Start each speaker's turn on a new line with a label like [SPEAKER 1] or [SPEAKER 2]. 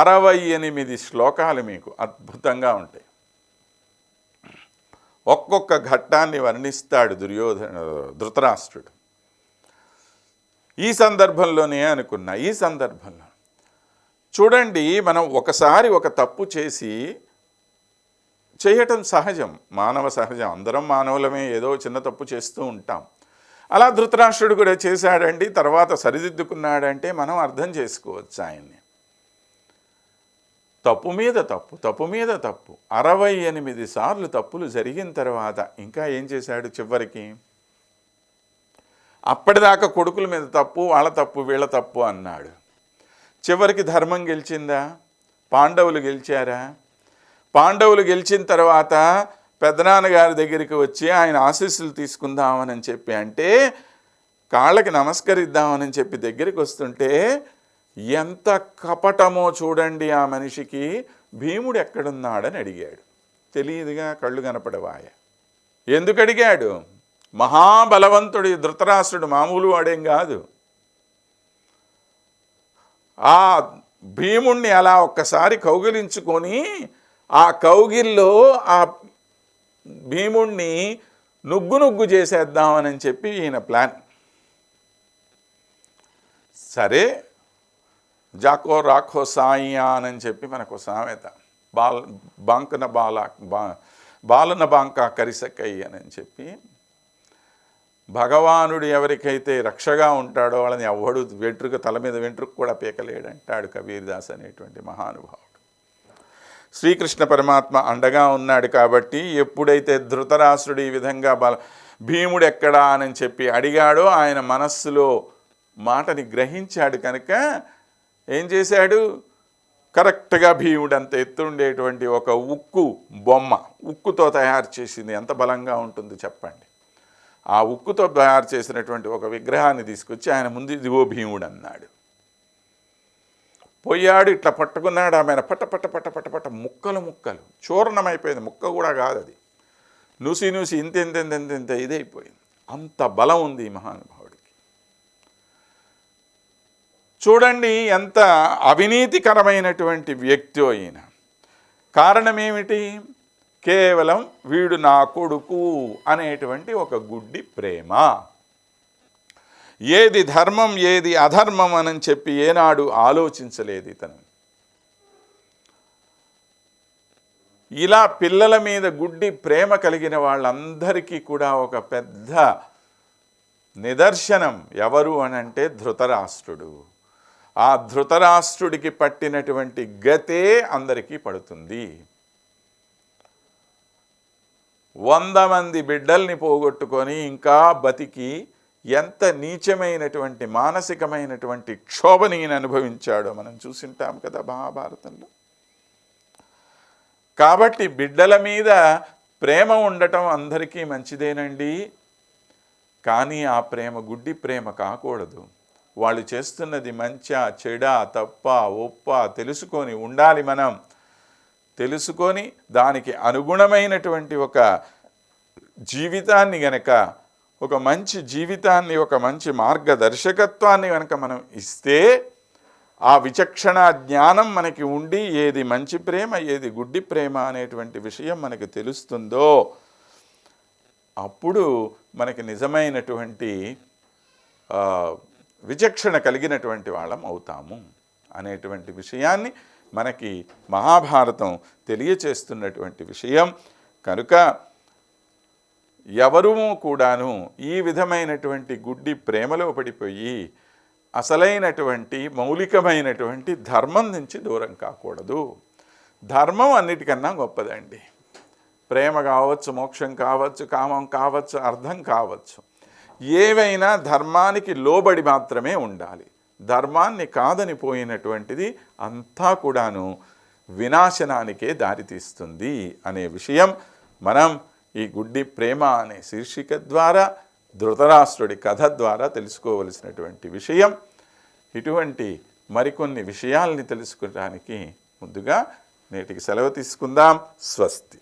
[SPEAKER 1] అరవై ఎనిమిది శ్లోకాలు మీకు అద్భుతంగా ఉంటాయి. ఒక్కొక్క ఘట్టాన్ని వర్ణిస్తాడు దుర్యోధన ధృతరాష్ట్రుడు. ఈ సందర్భంలోనే అనుకున్నా ఈ సందర్భంలో. చూడండి మనం ఒకసారి ఒక తప్పు చేసి చేయటం సహజం మానవ సహజం. అందరం మానవులమే ఏదో చిన్న తప్పు చేస్తూ ఉంటాం. అలా ధృతరాష్ట్రుడు కూడా చేశాడండి తర్వాత సరిదిద్దుకున్నాడంటే మనం అర్థం చేసుకోవచ్చు ఆయన్ని. తప్పు మీద తప్పు తప్పు మీద తప్పు. అరవై ఎనిమిది సార్లు తప్పులు జరిగిన తర్వాత ఇంకా ఏం చేశాడు చివరికి? అప్పటిదాకా కొడుకుల మీద తప్పు వాళ్ళ తప్పు వీళ్ళ తప్పు అన్నాడు. చివరికి ధర్మం గెలిచిందా? పాండవులు గెలిచారా? పాండవులు గెలిచిన తర్వాత పెద్దనాన్నగారి దగ్గరికి వచ్చి ఆయన ఆశీస్సులు తీసుకుందామని చెప్పి అంటే కాళ్ళకి నమస్కరిద్దామని చెప్పి దగ్గరికి వస్తుంటే ఎంత కపటమో చూడండి ఆ మనిషికి భీముడు ఎక్కడున్నాడని అడిగాడు. తెలియదుగా కళ్ళు కనపడవాయ. ఎందుకు అడిగాడు? మహాబలవంతుడి ధృతరాష్ట్రుడు మామూలు వాడేం కాదు. ఆ భీముణ్ణి అలా ఒక్కసారి కౌగిలించుకొని ఆ కౌగిల్లో ఆ భీముణ్ణి నుగ్గు నుగ్గు చేసేద్దామని చెప్పి ఈయన ప్లాన్. సరే జాకో రాఖో సాయియా అని చెప్పి మనకు సామెత. బాల్ బాంకన బాల బా బాలన బాంక కరిసక్కయ్య అని చెప్పి భగవానుడు ఎవరికైతే రక్షగా ఉంటాడో వాళ్ళని ఎవడు వెంట్రుక తల మీద వెంట్రుక కూడా పీకలేడు అంటాడు కబీర్దాస్ అనేటువంటి మహానుభావుడు. శ్రీకృష్ణ పరమాత్మ అండగా ఉన్నాడు కాబట్టి ఎప్పుడైతే ధృతరాష్ట్రుడు ఈ విధంగా బల భీముడు ఎక్కడా అని చెప్పి అడిగాడో ఆయన మనస్సులో మాటని గ్రహించాడు కనుక ఏం చేశాడు? కరెక్ట్గా భీముడు అంత ఎత్తుండేటువంటి ఒక ఉక్కు బొమ్మ ఉక్కుతో తయారు చేసింది. ఎంత బలంగా ఉంటుంది చెప్పండి. ఆ ఉక్కుతో తయారు చేసినటువంటి ఒక విగ్రహాన్ని తీసుకొచ్చి ఆయన ముందు ఇదిగో భీముడు అన్నాడు పోయాడు ఇట్లా పట్టుకున్నాడు ఆమె పట్ట పట్ట పట్ట పట్ట పట్ట ముక్కలు ముక్కలు. చూర్ణమైపోయింది. ముక్క కూడా కాదు అది నూసి నూసి ఇంత ఇంత ఇంత ఇంత ఇదైపోయింది. అంత బలం ఉంది ఈ మహానుభావుడికి చూడండి ఎంత అవినీతికరమైనటువంటి వ్యక్తి అయిన. కారణం ఏమిటి కేవలం వీడు నా కొడుకు అనేటువంటి ఒక గుడ్డి ప్రేమ. ఏది ధర్మం ఏది అధర్మం అని చెప్పి ఏనాడు ఆలోచించలేదు ఇతను. ఇలా పిల్లల మీద గుడ్డి ప్రేమ కలిగిన వాళ్ళందరికీ కూడా ఒక పెద్ద నిదర్శనం ఎవరు అనంటే ధృతరాష్ట్రుడు. ఆ ధృతరాష్ట్రుడికి పట్టినటువంటి గతే అందరికీ పడుతుంది. వంద మంది బిడ్డల్ని పోగొట్టుకొని ఇంకా బతికి ఎంత నీచమైనటువంటి మానసికమైనటువంటి క్షోభని అనుభవించాడో మనం చూసింటాం కదా మహాభారతంలో. కాబట్టి బిడ్డల మీద ప్రేమ ఉండటం అందరికీ మంచిదేనండి. కానీ ఆ ప్రేమ గుడ్డి ప్రేమ కాకూడదు. వాళ్ళు చేస్తున్నది మంచా చెడా తప్ప ఒప్ప తెలుసుకొని ఉండాలి మనం. తెలుసుకొని దానికి అనుగుణమైనటువంటి ఒక జీవితాన్ని గనక ఒక మంచి జీవితాన్ని ఒక మంచి మార్గదర్శకత్వాన్ని కనుక మనం ఇస్తే ఆ విచక్షణ జ్ఞానం మనకి ఉండి ఏది మంచి ప్రేమ ఏది గుడ్డి ప్రేమ అనేటువంటి విషయం మనకి తెలుస్తుందో అప్పుడు మనకి నిజమైనటువంటి విచక్షణ కలిగినటువంటి వాళ్ళం అవుతాము అనేటువంటి విషయాన్ని మనకి మహాభారతం తెలియచేస్తున్నటువంటి విషయం. కనుక ఎవరూ కూడాను ఈ విధమైనటువంటి గుడ్డి ప్రేమలో పడిపోయి అసలైనటువంటి మౌలికమైనటువంటి ధర్మం నుంచి దూరం కాకూడదు. ధర్మం అన్నిటికన్నా గొప్పదండి. ప్రేమ కావచ్చు మోక్షం కావచ్చు కామం కావచ్చు అర్థం కావచ్చు. ఏవైనా ధర్మానికి లోబడి మాత్రమే ఉండాలి. ధర్మాన్ని కాదని పోయినటువంటిది అంతా కూడాను వినాశనానికే దారితీస్తుంది అనే విషయం మనం ఈ గుడ్డి ప్రేమ అనే శీర్షిక ద్వారా ధృతరాష్ట్రుడి కథ ద్వారా తెలుసుకోవలసినటువంటి విషయం. ఇటువంటి మరికొన్ని విషయాల్ని తెలుసుకోవడానికి ముందుగా నేటికి సెలవు తీసుకుందాం. స్వస్తి.